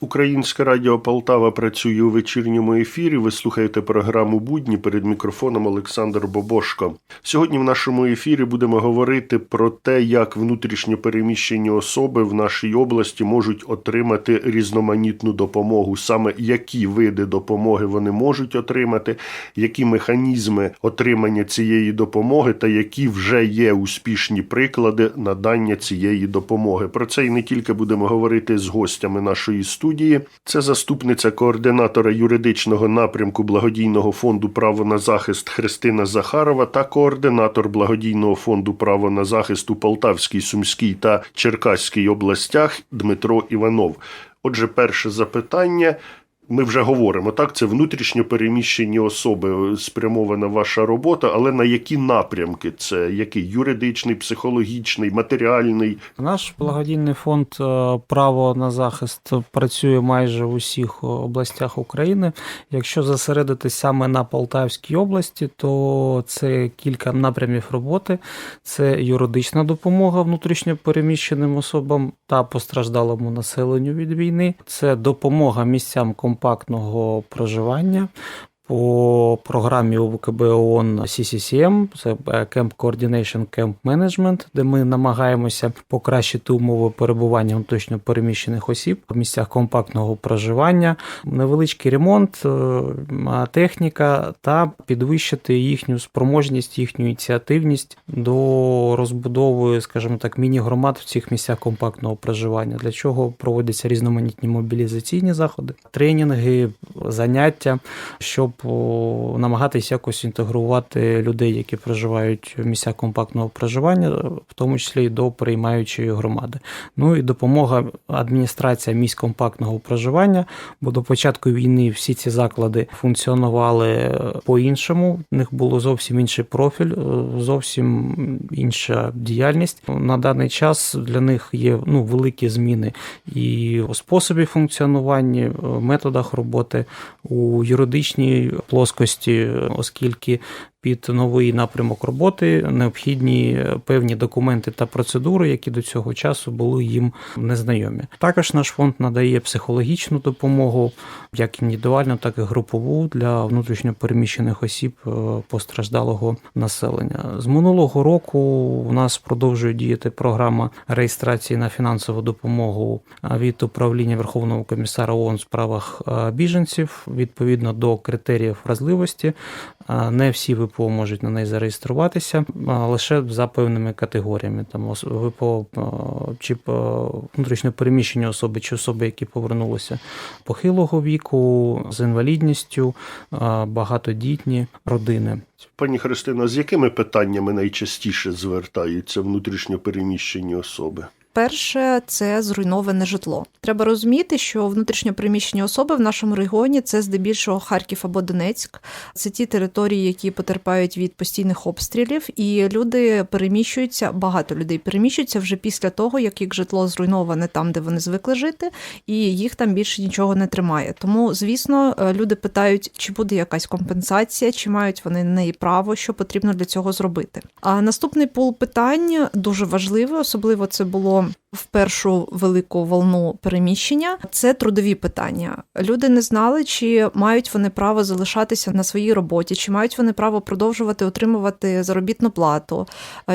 Українське радіо Полтава працює у вечірньому ефірі. Ви слухаєте програму Будні перед мікрофоном Олександр Бобошко. Сьогодні в нашому ефірі будемо говорити про те, як внутрішньо переміщені особи в нашій області можуть отримати різноманітну допомогу, саме які види допомоги вони можуть отримати, які механізми отримання цієї допомоги та які вже є успішні приклади надання цієї допомоги. Про це і не тільки будемо говорити з гостями нашої студії. Це заступниця координатора юридичного напрямку благодійного фонду Право на захист Христина Захарова та координатор благодійного фонду Право на захист у Полтавській, Сумській та Черкаській областях Дмитро Іванов. Отже, перше запитання. Ми вже говоримо, так, це внутрішньо переміщені особи, спрямована ваша робота, але на які напрямки? Це який юридичний, психологічний, матеріальний? Наш благодійний фонд е, Право на захист працює майже в усіх областях України. Якщо зосередитись саме на Полтавській області, то це кілька напрямів роботи: це юридична допомога внутрішньо переміщеним особам та постраждалому населенню від війни, це допомога місцям компактного проживання. По програмі УВКБ ООН CCCM, це Camp Coordination Camp Management, де ми намагаємося покращити умови перебування внутрішньо переміщених осіб в місцях компактного проживання, невеличкий ремонт, е, техніка та підвищити їхню спроможність, їхню ініціативність до розбудови, скажімо так, міні-громад в цих місцях компактного проживання, для чого проводяться різноманітні мобілізаційні заходи, тренінги, заняття, щоб намагатися якось інтегрувати людей, які проживають в місцях компактного проживання, в тому числі і до приймаючої громади. Ну і допомога адміністрація місць компактного проживання, бо до початку війни всі ці заклади функціонували по-іншому. В них було зовсім інший профіль, зовсім інша діяльність. На даний час для них є ну, великі зміни і у способі функціонування, методах роботи у юридичній плоскості, оскільки під новий напрямок роботи необхідні певні документи та процедури, які до цього часу були їм незнайомі. Також наш фонд надає психологічну допомогу, як індивідуальну, так і групову для внутрішньопереміщених осіб постраждалого населення. З минулого року у нас продовжує діяти програма реєстрації на фінансову допомогу від управління Верховного комісара ООН у справах біженців відповідно до критеріїв вразливості. Не всі ВПО можуть на неї зареєструватися лише за певними категоріями. Там ВПО чи внутрішньо переміщені особи, чи особи, які повернулися похилого віку, з інвалідністю, багатодітні родини. Пані Христина, з якими питаннями найчастіше звертаються внутрішньо переміщені особи? Перше це зруйноване житло. Треба розуміти, що внутрішньопереміщені особи в нашому регіоні це здебільшого Харків або Донецьк. Це ті території, які потерпають від постійних обстрілів, і люди переміщуються. Багато людей переміщуються вже після того, як їх житло зруйноване там, де вони звикли жити, і їх там більше нічого не тримає. Тому, звісно, люди питають, чи буде якась компенсація, чи мають вони на неї право, що потрібно для цього зробити. А наступний пул питань дуже важливий, особливо це було home. В першу велику волну переміщення це трудові питання. Люди не знали, чи мають вони право залишатися на своїй роботі, чи мають вони право продовжувати отримувати заробітну плату,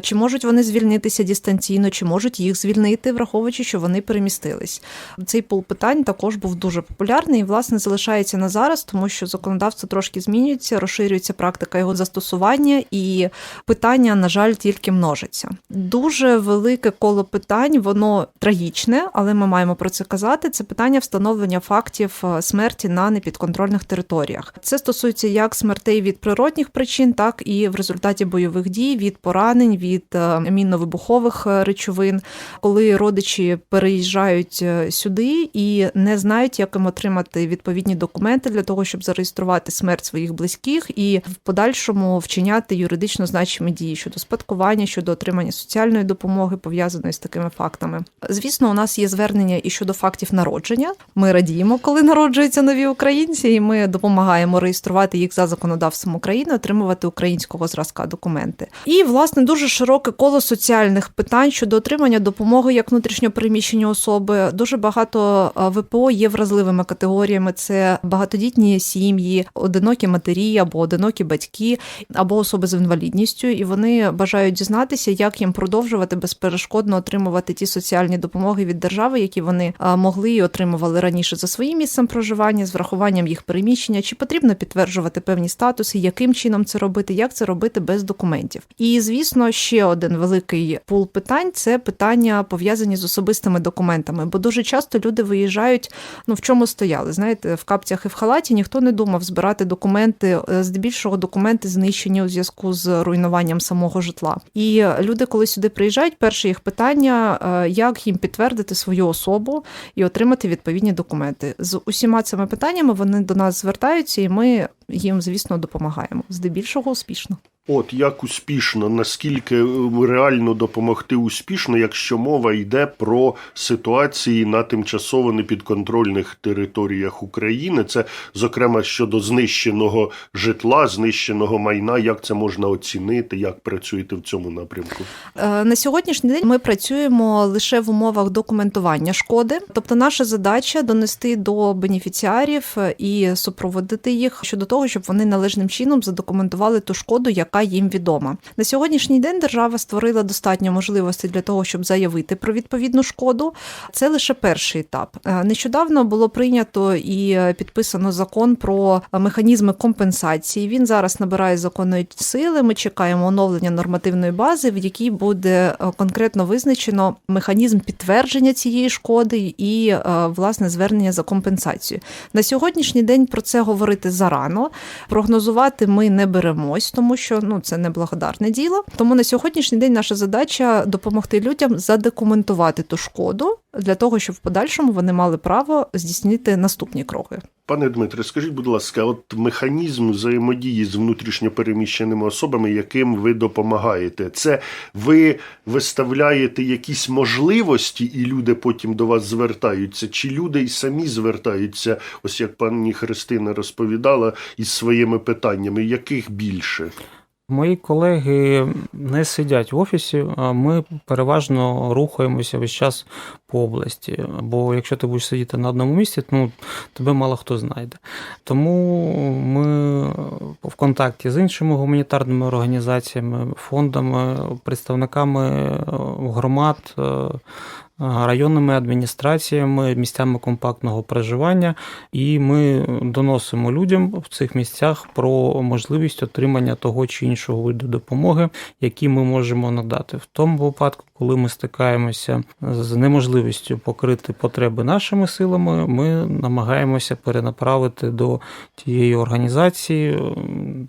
чи можуть вони звільнитися дистанційно, чи можуть їх звільнити, враховуючи, що вони перемістились. Цей пул питань також був дуже популярний і, власне, залишається на зараз, тому що законодавство трошки змінюється, розширюється практика його застосування, і питання, на жаль, тільки множиться. Дуже велике коло питань воно трагічне, але ми маємо про це казати. Це питання встановлення фактів смерті на непідконтрольних територіях. Це стосується як смертей від природних причин, так і в результаті бойових дій від поранень, від мінно-вибухових речовин, коли родичі переїжджають сюди і не знають, як їм отримати відповідні документи для того, щоб зареєструвати смерть своїх близьких і в подальшому вчиняти юридично значимі дії щодо спадкування, щодо отримання соціальної допомоги пов'язаної з такими фактами. Документами. Звісно, у нас є звернення і щодо фактів народження. Ми радіємо, коли народжуються нові українці, і ми допомагаємо реєструвати їх за законодавством України, отримувати українського зразка документи. І власне дуже широке коло соціальних питань щодо отримання допомоги як внутрішньопереміщені особи. Дуже багато е, ВПО є вразливими категоріями: це багатодітні сім'ї, одинокі матері або одинокі батьки, або особи з інвалідністю, і вони бажають дізнатися, як їм продовжувати безперешкодно отримувати ті соціальні допомоги від держави, які вони могли і отримували раніше за своїм місцем проживання, з врахуванням їх переміщення, чи потрібно підтверджувати певні статуси, яким чином це робити, як це робити без документів. І звісно, ще один великий пул питань це питання пов'язані з особистими документами, бо дуже часто люди виїжджають. Ну в чому стояли? Знаєте, в капцях і в халаті ніхто не думав збирати документи. е, Здебільшого документи знищені у зв'язку з руйнуванням самого житла. І люди, коли сюди приїжджають, перше їх питання, е, як їм підтвердити свою особу і отримати відповідні документи. З усіма цими питаннями вони до нас звертаються, і ми їм, звісно, допомагаємо. Здебільшого успішно. От як успішно, наскільки е, реально допомогти успішно, якщо мова йде про ситуації на тимчасово непідконтрольних територіях України, це зокрема щодо знищеного житла, знищеного майна, як це можна оцінити, як працюєте в цьому напрямку? Е, На сьогоднішній день ми працюємо лише в умовах документування шкоди. Тобто, наша задача донести до бенефіціарів і супроводити їх щодо того, щоб вони належним чином задокументували ту шкоду, яка їм відома. На сьогоднішній день держава створила достатньо можливостей для того, щоб заявити про відповідну шкоду. Це лише перший етап. Е, Нещодавно було прийнято і е, підписано закон про механізми компенсації. Він зараз набирає законної сили. Ми чекаємо оновлення нормативної бази, в якій буде е, конкретно визначено механізм підтвердження цієї шкоди і е, власне звернення за компенсацію. На сьогоднішній день про це говорити зарано. Прогнозувати ми не беремось, тому що ну це не благодарне діло. Тому на сьогоднішній день наша задача допомогти людям задокументувати ту шкоду для того, щоб в подальшому вони мали право здійснити наступні кроки. Пане Дмитре, скажіть, будь ласка, от механізм взаємодії з внутрішньо переміщеними особами, яким ви допомагаєте, це ви виставляєте якісь можливості, і люди потім до вас звертаються, чи люди й самі звертаються, ось як пані Христина розповідала, із своїми питаннями, яких більше? Мої колеги не сидять в офісі, а ми переважно рухаємося весь час по області. Бо якщо ти будеш сидіти на одному місці, ну тебе мало хто знайде. Тому ми в контакті з іншими гуманітарними організаціями, фондами, представниками громад. Районними адміністраціями, місцями компактного проживання, і ми доносимо людям в цих місцях про можливість отримання того чи іншого виду допомоги, які ми можемо надати. В тому випадку, коли ми стикаємося з неможливістю покрити потреби нашими силами, ми намагаємося перенаправити до тієї організації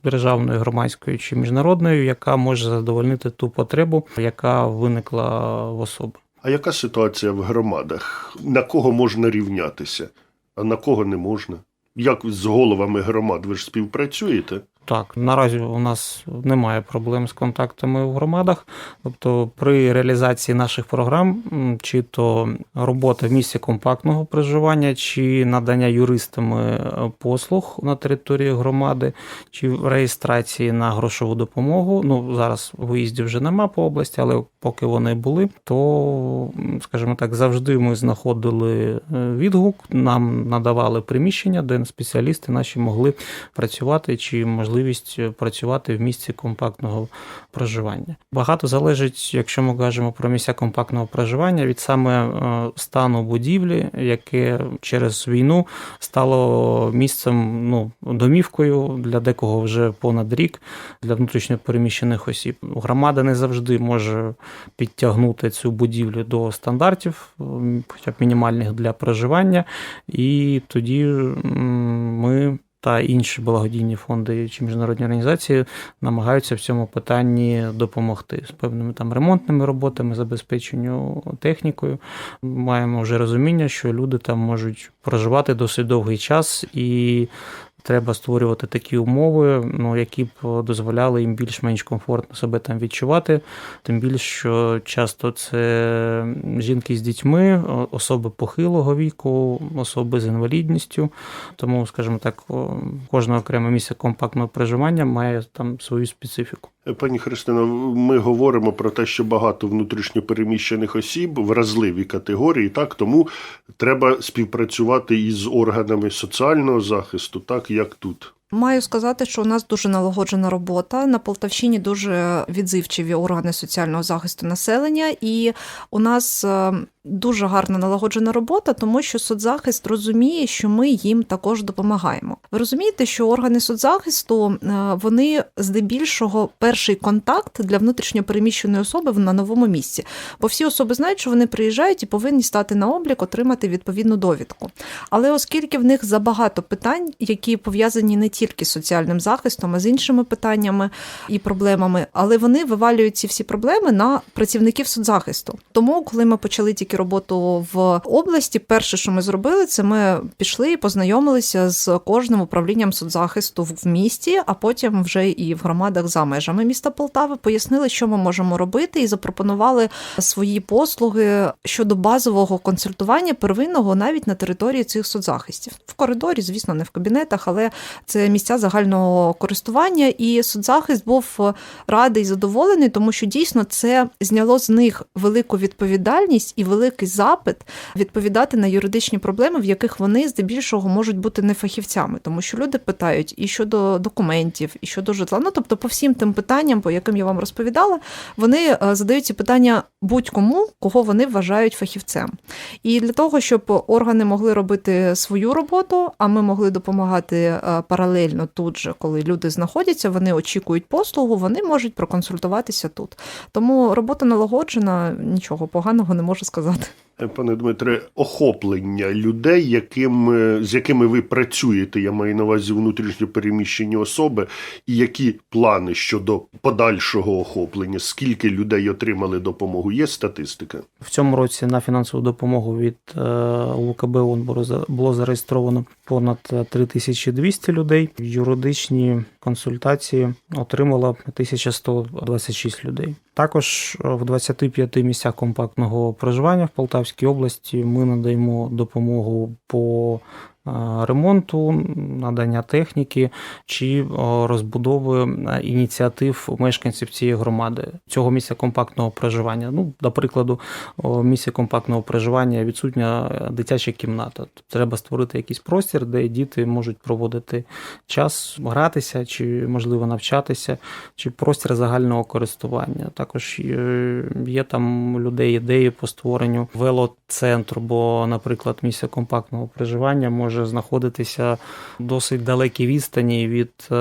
державної, громадської чи міжнародної, яка може задовольнити ту потребу, яка виникла в особи. А яка ситуація в громадах? На кого можна рівнятися, а на кого не можна? Як з головами громад ви ж співпрацюєте? Так, наразі у нас немає проблем з контактами в громадах. Тобто, при реалізації наших програм, чи то робота в місці компактного проживання, чи надання юристами послуг на території громади, чи реєстрації на грошову допомогу. Ну зараз виїздів вже нема по області, але поки вони були, то, скажімо так, завжди ми знаходили відгук, нам надавали приміщення, де спеціалісти наші могли працювати чи можливість працювати в місці компактного проживання. Багато залежить, якщо ми кажемо про місця компактного проживання, від саме стану будівлі, яке через війну стало місцем, ну домівкою для декого вже понад рік для внутрішньопереміщених осіб. Громада не завжди може підтягнути цю будівлю до стандартів, хоча б мінімальних для проживання, і тоді ми та інші благодійні фонди чи міжнародні організації намагаються в цьому питанні допомогти з певними там ремонтними роботами, забезпеченню технікою. Маємо вже розуміння, що люди там можуть проживати досить довгий час і Треба створювати такі умови, ну, які б дозволяли їм більш-менш комфортно себе там відчувати. Тим більше, що часто це жінки з дітьми, особи похилого віку, особи з інвалідністю. Тому, скажімо так, кожне окреме місце компактного проживання має там свою специфіку. Пані Христино, ми говоримо про те, що багато внутрішньопереміщених осіб вразливі категорії, так тому треба співпрацювати із органами соціального захисту, так як тут. Маю сказати, що у нас дуже налагоджена робота. На Полтавщині дуже відзивчиві органи соціального захисту населення, і у нас е, дуже гарна налагоджена робота, тому що соцзахист розуміє, що ми їм також допомагаємо. Ви розумієте, що органи соцзахисту е, вони здебільшого перший контакт для внутрішньопереміщеної особи на новому місці. Бо всі особи знають, що вони приїжджають і повинні стати на облік, отримати відповідну довідку. Але оскільки в них забагато питань, які пов'язані не тільки з соціальним захистом, а з іншими питаннями і проблемами, але вони вивалюють ці всі проблеми на працівників соцзахисту. Тому, коли ми почали тільки роботу в області, перше, що ми зробили, це ми пішли і познайомилися з кожним управлінням соцзахисту в місті, а потім вже і в громадах за межами міста Полтави. Пояснили, що ми можемо робити, і запропонували свої послуги щодо базового консультування первинного навіть на території цих соцзахистів. В коридорі, звісно, не в кабінетах, але це місця загального користування. І соцзахист був радий задоволений, тому що дійсно це зняло з них велику відповідальність і великий запит відповідати на юридичні проблеми, в яких вони здебільшого можуть бути не фахівцями, тому що люди питають і щодо документів, і щодо житла. Ну тобто, по всім тим питанням, по яким я вам розповідала, вони е, задають ці питання будь-кому, кого вони вважають фахівцем. І для того, щоб органи могли робити свою роботу, а ми могли допомагати е, паралельно тут же, коли люди знаходяться, вони очікують послугу, вони можуть проконсультуватися тут. Тому робота налагоджена, нічого поганого не можу сказати. Е, Пане Дмитре, охоплення людей, яким, е, з якими ви працюєте, я маю на увазі внутрішньопереміщені особи, і які плани щодо подальшого охоплення, скільки людей отримали допомогу? Є статистика? В цьому році на фінансову допомогу від е, УКБ було зареєстровано понад е, 3200 людей. Юридичні консультації отримало 1126 людей. Також е, в 25 місцях компактного проживання в Полтавській області. Ми надаємо допомогу по ремонту, надання техніки чи е, розбудови е, ініціатив мешканців цієї громади цього місця компактного проживання. Ну, до прикладу, в місці компактного проживання відсутня е, дитяча кімната. Треба створити якийсь простір, де діти можуть проводити час, гратися чи можливо навчатися, чи простір загального користування. Також е, є там людей ідеї по створенню велоцентру, бо, наприклад, місце компактного проживання може знаходитися досить далекій відстані від е,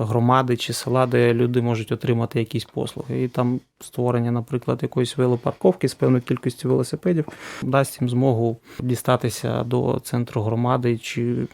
громади чи села, де люди можуть отримати якісь послуги. І там створення, наприклад, якоїсь велопарковки з певною кількістю велосипедів дасть їм змогу дістатися до центру громади чи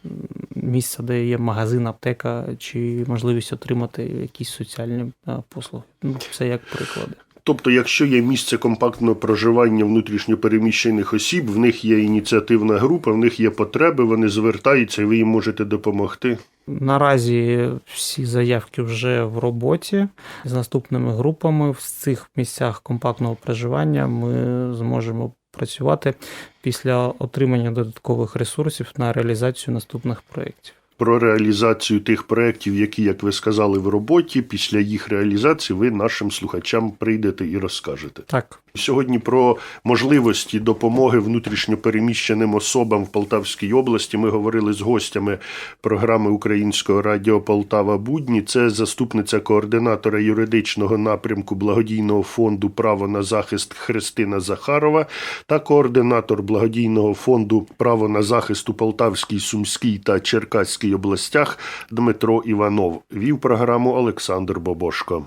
місця, де є магазин, аптека, чи можливість отримати якісь соціальні е, послуги. Ну, це як приклади. Тобто, якщо є місце компактного проживання внутрішньопереміщених осіб, в них є ініціативна група, в них є потреби, вони звертаються, і ви їм можете допомогти. Наразі всі заявки вже в роботі з наступними групами. В цих місцях компактного проживання ми зможемо працювати після отримання додаткових ресурсів на реалізацію наступних проєктів. Про реалізацію тих проєктів, які, як ви сказали, в роботі, після їх реалізації ви нашим слухачам прийдете і розкажете. Так, Сьогодні про можливості допомоги внутрішньопереміщеним особам в Полтавській області ми говорили з гостями програми Українського радіо Полтава Будні. Це заступниця координатора юридичного напрямку благодійного фонду Право на захист Христина Захарова та координатор благодійного фонду Право на захист у Полтавській, Сумській та Черкаській областях Дмитро Іванов. Вів програму Олександр Бобошко.